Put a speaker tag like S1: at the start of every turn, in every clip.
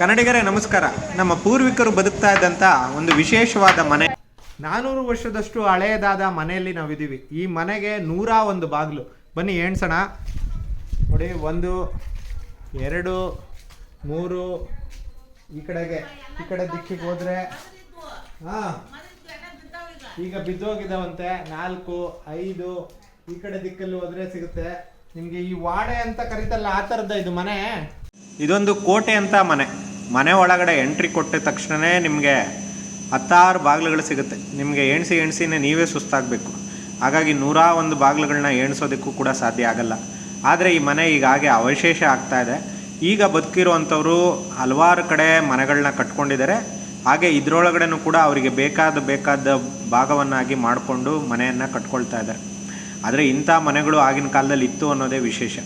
S1: ಕನ್ನಡಿಗರೇ ನಮಸ್ಕಾರ. ನಮ್ಮ ಪೂರ್ವಿಕರು ಬದುಕ್ತಾ ಇದ್ದಂಥ ಒಂದು ವಿಶೇಷವಾದ ಮನೆ. ನಾನೂರು ವರ್ಷದಷ್ಟು ಹಳೆಯದಾದ ಮನೆಯಲ್ಲಿ ನಾವಿದ್ದೀವಿ. ಈ ಮನೆಗೆ ನೂರ ಒಂದು ಬಾಗಿಲು. ಬನ್ನಿ ಎಣ್ಸೋಣ ನೋಡಿ ಒಂದು ಎರಡು ಮೂರು ಈ ಕಡೆಗೆ. ಈ ಕಡೆ ದಿಕ್ಕಿಗೆ ಹೋದ್ರೆ ಹಾ. ಈಗ ಬಿದ್ದೋಗಿದ್ದಾವಂತೆ ನಾಲ್ಕು ಐದು ಈ ಕಡೆ ದಿಕ್ಕಲ್ಲಿ ಹೋದ್ರೆ ಸಿಗುತ್ತೆ. ನಿಮ್ಗೆ ಈ ವಾಡೆ ಅಂತ ಕರಿತಲ್ಲ ಆ ಥರದ ಇದು ಮನೆ? ಇದೊಂದು ಕೋಟೆ ಅಂತ ಮನೆ. ಮನೆ ಒಳಗಡೆ ಎಂಟ್ರಿ ಕೊಟ್ಟ ತಕ್ಷಣವೇ ನಿಮಗೆ ಹತ್ತಾರು ಬಾಗಿಲುಗಳು ಸಿಗುತ್ತೆ. ನಿಮಗೆ ಎಣ್ಸಿ ಎಣ್ಸಿನೇ ನೀವೇ ಸುಸ್ತಾಗಬೇಕು. ಹಾಗಾಗಿ ನೂರ ಒಂದು ಬಾಗಿಲುಗಳನ್ನ ಎಣಿಸೋದಕ್ಕೂ ಕೂಡ ಸಾಧ್ಯ ಆಗಲ್ಲ. ಆದರೆ ಈ ಮನೆ ಈಗ ಹಾಗೆ ಅವಶೇಷ ಆಗ್ತಾ ಇದೆ. ಈಗ ಬದುಕಿರುವಂಥವ್ರು ಹಲವಾರು ಕಡೆ ಮನೆಗಳನ್ನ ಕಟ್ಕೊಂಡಿದ್ದಾರೆ. ಹಾಗೆ ಇದರೊಳಗಡೆನೂ ಕೂಡ ಅವರಿಗೆ ಬೇಕಾದ ಬೇಕಾದ ಭಾಗವನ್ನಾಗಿ ಮಾಡಿಕೊಂಡು ಮನೆಯನ್ನು ಕಟ್ಕೊಳ್ತಾ ಇದ್ದಾರೆ. ಆದರೆ ಇಂಥ ಮನೆಗಳು ಆಗಿನ ಕಾಲದಲ್ಲಿ ಇತ್ತು ಅನ್ನೋದೇ ವಿಶೇಷ.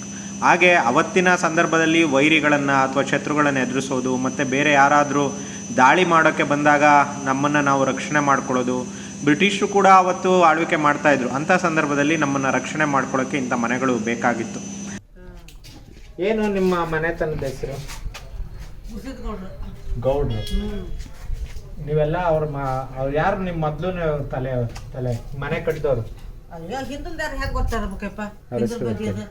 S1: ಹಾಗೆ ಅವತ್ತಿನ ಸಂದರ್ಭದಲ್ಲಿ ವೈರಿಗಳನ್ನು ಅಥವಾ ಶತ್ರುಗಳನ್ನು ಎದುರಿಸೋದು ಮತ್ತು ಬೇರೆ ಯಾರಾದರೂ ದಾಳಿ ಮಾಡೋಕ್ಕೆ ಬಂದಾಗ ನಮ್ಮನ್ನು ನಾವು ರಕ್ಷಣೆ ಮಾಡ್ಕೊಳ್ಳೋದು. ಬ್ರಿಟಿಷರು ಕೂಡ ಅವತ್ತು ಆಳ್ವಿಕೆ ಮಾಡ್ತಾಯಿದ್ರು ಅಂಥ ಸಂದರ್ಭದಲ್ಲಿ ನಮ್ಮನ್ನು ರಕ್ಷಣೆ ಮಾಡ್ಕೊಳ್ಳೋಕ್ಕೆ ಇಂಥ ಮನೆಗಳು ಬೇಕಾಗಿತ್ತು. ಏನು ನಿಮ್ಮ ಮನೆತನದ ಹೆಸರು? ಗೌಡ್ರು. ನೀವೆಲ್ಲ ಅವ್ರ ಅವ್ರು ಯಾರು ನಿಮ್ಮ ಮೊದಲು ತಲೆ ತಲೆ ಮನೆ ಕಟ್ಟಿದವರು?
S2: ಅಯ್ಯೋ ಹಿಂದಿಲ್ದಾರ ಹೆಂಗ್ ಗೊತ್ತಾರಬೇಕಪ್ಪ ಹಿಂದಿಲ್ ಬಂದಿದ್ದು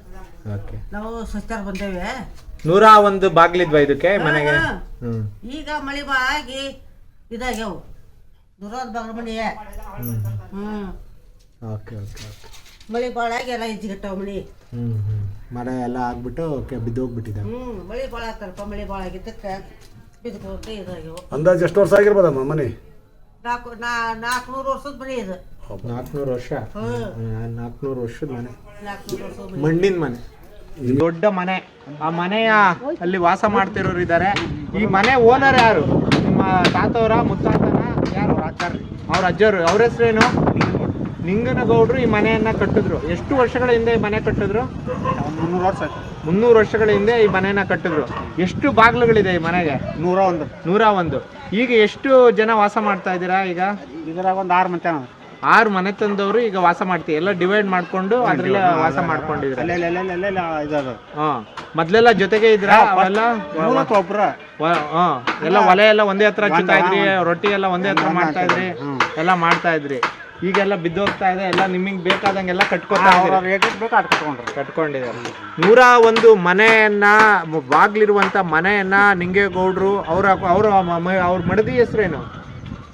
S1: ಓಕೆ.
S2: ನಾವು ಸಸ್ತಾರ ಬಂದೇವೆ.
S1: ನೂರ ಒಂದು ಬಾಗ್ಲಿದ್ವಾ ಇದಕ್ಕೆ ಮನೆಗೆ?
S2: ಹಾ. ಈಗ ಮಳೆ ಬಾ ಆಗಿ ಇದಾಗ್ಯಾವು. ಒಂದು ಬಾಗ್ಲ ಮನೆ ಹ್ಮ್.
S1: Okay okay okay.
S2: ಮಳಿ ಭಾಳ ಆಗಿ ಎಲ್ಲ ಇಜ್ಜಿಗಟ್ಟವು ಮಳಿ
S1: ಹ್ಮ್ ಹ್ಮ್. ಮಳೆ ಎಲ್ಲ ಆಗ್ಬಿಟ್ಟು ಓಕೆ ಬಿದ್ದೋಗ್ಬಿಟ್ಟಿದೆ
S2: ಹ್ಞೂ ಮಳಿ ಭಾಳ ಆಗ್ತಾರಪ್ಪ ಮಳೆ ಭಾಳ ಆಗಿದ್ದಕ್ಕೆ ಬಿದ್ಕೊಂಡು ಇದಾಗ್ಯಾವು.
S3: ಅಂದಾಜು ಎಷ್ಟು ವರ್ಷ ಆಗಿರ್ಬೋದಮ್ಮ ಮನೆ?
S2: ನಾಲ್ಕು ನಾ ನಾಲ್ಕುನೂರು ವರ್ಷದ ಮನೆ ಇದು.
S1: ನಾಲ್ಕುನೂರು ವರ್ಷ. ನಾಲ್ಕನೂರು ವರ್ಷದ ಮನೆ. ಮಣ್ಣಿನ ಮನೆ. ದೊಡ್ಡ ಮನೆ. ಆ ಮನೆಯ ಅಲ್ಲಿ ವಾಸ ಮಾಡ್ತಿರೋರು ಇದ್ದಾರೆ. ಈ ಮನೆ ಓನರ್ ಯಾರು? ನಿಮ್ಮ ತಾತವರ ಮುತ್ತಾತನ ಯಾರು? ಅವ್ರ ಅಜ್ಜರು. ಅವ್ರ ಹೆಸರೇನು? ನಿಂಗನಗೌಡರು. ಈ ಮನೆಯನ್ನ ಕಟ್ಟಿದ್ರು. ಎಷ್ಟು ವರ್ಷಗಳ ಹಿಂದೆ ಈ ಮನೆ ಕಟ್ಟಿದ್ರು?
S3: ಮುನ್ನೂರು ವರ್ಷ
S1: ಮುನ್ನೂರು ವರ್ಷಗಳ ಹಿಂದೆ ಈ ಮನೆಯನ್ನ ಕಟ್ಟಿದ್ರು. ಎಷ್ಟು ಬಾಗಿಲುಗಳಿದೆ ಈ ಮನೆಗೆ?
S3: ನೂರ ಒಂದು.
S1: ನೂರ ಒಂದು. ಈಗ ಎಷ್ಟು ಜನ ವಾಸ ಮಾಡ್ತಾ ಇದ್ದೀರಾ ಈಗ?
S3: ಇದರಾಗ ಒಂದು ಆರು ಮಂದಿ
S1: ಆರು ಮನೆ ತಂದವರು ಈಗ ವಾಸ ಮಾಡ್ತೀವಿ. ಎಲ್ಲ ಡಿವೈಡ್ ಮಾಡ್ಕೊಂಡು ಅದ್ರಲ್ಲೇ ವಾಸ ಮಾಡ್ಕೊಂಡಿದ್ರೆ ಮೊದ್ಲೆಲ್ಲ ಜೊತೆಗೆ ಇದ್ರ ಅವೆಲ್ಲ ಎಲ್ಲ ಒಲೆ ಎಲ್ಲ ಒಂದೇ ಹತ್ರ ಚುತ್ತಾ ಇದ್ರಿ ರೊಟ್ಟಿ ಎಲ್ಲ ಒಂದೇ ಹತ್ರ ಮಾಡ್ತಾ ಇದ್ರಿ ಎಲ್ಲ ಮಾಡ್ತಾ ಇದ್ರಿ. ಈಗೆಲ್ಲ ಬಿದ್ದೋಗ್ತಾ ಇದೆ ಎಲ್ಲ ನಿಮಗೆ ಬೇಕಾದಂಗೆಲ್ಲ ಕಟ್ಕೊತಾ ಕಟ್ಕೊಂಡಿದ್ದಾರೆ. ನೂರ ಒಂದು ಮನೆಯನ್ನ ಬಾಗ್ಲಿರುವಂತ ಮನೆಯನ್ನ ನಿಂಗೇಗೌಡ್ರು ಅವ್ರ ಅವ್ರ ಅವ್ರ ಮಡದಿ ಹೆಸರೇನು?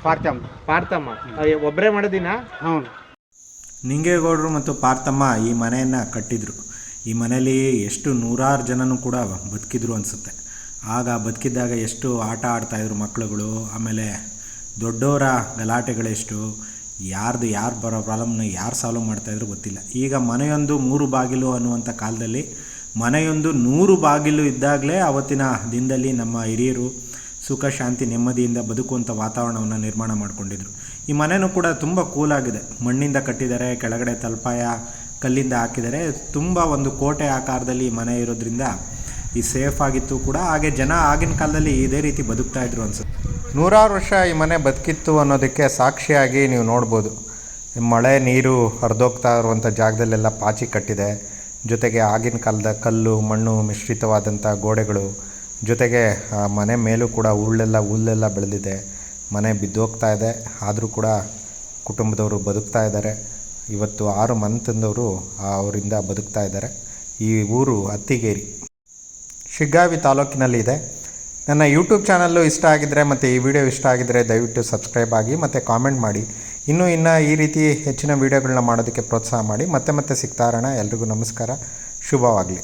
S3: ಪಾರ್ಚಮ್
S1: ಪಾರ್ಥಮ್ಮ. ಅಯ್ಯ, ಮಾಡೋದಿನ
S3: ಹೌದು.
S1: ನಿಂಗೇಗೌಡರು ಮತ್ತು ಪಾರ್ಥಮ್ಮ ಈ ಮನೆಯನ್ನ ಕಟ್ಟಿದ್ರು. ಈ ಮನೇಲಿ ಎಷ್ಟು ನೂರಾರು ಜನನು ಕೂಡ ಬದುಕಿದ್ರು ಅನಿಸುತ್ತೆ. ಆಗ ಬದುಕಿದ್ದಾಗ ಎಷ್ಟು ಆಟ ಆಡ್ತಾ ಇದ್ರು ಮಕ್ಕಳುಗಳು ಆಮೇಲೆ ದೊಡ್ಡವರ ಗಲಾಟೆಗಳೆಷ್ಟು ಯಾರ್ದು ಯಾರು ಬರೋ ಪ್ರಾಬ್ಲಮ್ನ ಯಾರು ಸಾಲ್ವ್ ಮಾಡ್ತಾ ಇದ್ರು ಗೊತ್ತಿಲ್ಲ. ಈಗ ಮನೆಯೊಂದು ಮೂರು ಬಾಗಿಲು ಅನ್ನುವಂಥ ಕಾಲದಲ್ಲಿ ಮನೆಯೊಂದು ನೂರು ಬಾಗಿಲು ಇದ್ದಾಗಲೇ ಅವತ್ತಿನ ದಿನದಲ್ಲಿ ನಮ್ಮ ಹಿರಿಯರು ಸುಖ, ಶಾಂತಿ, ನೆಮ್ಮದಿಯಿಂದ ಬದುಕುವಂಥ ವಾತಾವರಣವನ್ನು ನಿರ್ಮಾಣ ಮಾಡಿಕೊಂಡಿದ್ರು. ಈ ಮನೆಯೂ ಕೂಡ ತುಂಬ ಕೂಲಾಗಿದೆ ಮಣ್ಣಿಂದ ಕಟ್ಟಿದ್ದಾರೆ ಕೆಳಗಡೆ ತಲ್ಪಾಯ ಕಲ್ಲಿಂದ ಹಾಕಿದ್ದಾರೆ ತುಂಬ ಒಂದು ಕೋಟೆ ಆಕಾರದಲ್ಲಿ ಈ ಮನೆ ಇರೋದ್ರಿಂದ ಈ ಸೇಫ್ ಆಗಿತ್ತು ಕೂಡ. ಹಾಗೆ ಜನ ಆಗಿನ ಕಾಲದಲ್ಲಿ ಇದೇ ರೀತಿ ಬದುಕ್ತಾ ಇದ್ರು ಅನ್ಸುತ್ತೆ. ನೂರಾರು ವರ್ಷ ಈ ಮನೆ ಬದುಕಿತ್ತು ಅನ್ನೋದಕ್ಕೆ ಸಾಕ್ಷಿಯಾಗಿ ನೀವು ನೋಡ್ಬೋದು. ಮಳೆ, ನೀರು ಹರಿದೋಗ್ತಾ ಇರುವಂಥ ಜಾಗದಲ್ಲೆಲ್ಲ ಪಾಚಿ ಕಟ್ಟಿದೆ. ಜೊತೆಗೆ ಆಗಿನ ಕಾಲದ ಕಲ್ಲು, ಮಣ್ಣು ಮಿಶ್ರಿತವಾದಂಥ ಗೋಡೆಗಳು ಜೊತೆಗೆ, ಆ, ಮನೆ ಮೇಲೂ ಕೂಡ ಉರುಳೆಲ್ಲ ಹುಲ್ಲೆಲ್ಲ ಬೆಳೆದಿದೆ. ಮನೆ ಬಿದ್ದೋಗ್ತಾ ಇದೆ. ಆದರೂ ಕೂಡ ಕುಟುಂಬದವರು ಬದುಕ್ತಾ ಇದ್ದಾರೆ. ಇವತ್ತು ಆರು ಮಂತಂದವರು ಅವರಿಂದ ಬದುಕ್ತಾ ಇದ್ದಾರೆ. ಈ ಊರು ಅತ್ತಿಗೇರಿ. ಶಿಗ್ಗಾವಿ ತಾಲೂಕಿನಲ್ಲಿ ಇದೆ. ನನ್ನ ಯೂಟ್ಯೂಬ್ ಚಾನಲ್ಲು ಇಷ್ಟ ಆಗಿದ್ದರೆ ಮತ್ತು ಈ ವಿಡಿಯೋ ಇಷ್ಟ ಆಗಿದ್ದರೆ ದಯವಿಟ್ಟು ಸಬ್ಸ್ಕ್ರೈಬ್ ಆಗಿ ಮತ್ತು ಕಾಮೆಂಟ್ ಮಾಡಿ. ಇನ್ನೂ, ಇನ್ನು ಈ ರೀತಿ ಹೆಚ್ಚಿನ ವೀಡಿಯೋಗಳನ್ನ ಮಾಡೋದಕ್ಕೆ ಪ್ರೋತ್ಸಾಹ ಮಾಡಿ. ಮತ್ತೆ ಮತ್ತೆ ಸಿಗ್ತಾ ಇರೋಣ. ಎಲ್ರಿಗೂ ನಮಸ್ಕಾರ. ಶುಭವಾಗಲಿ.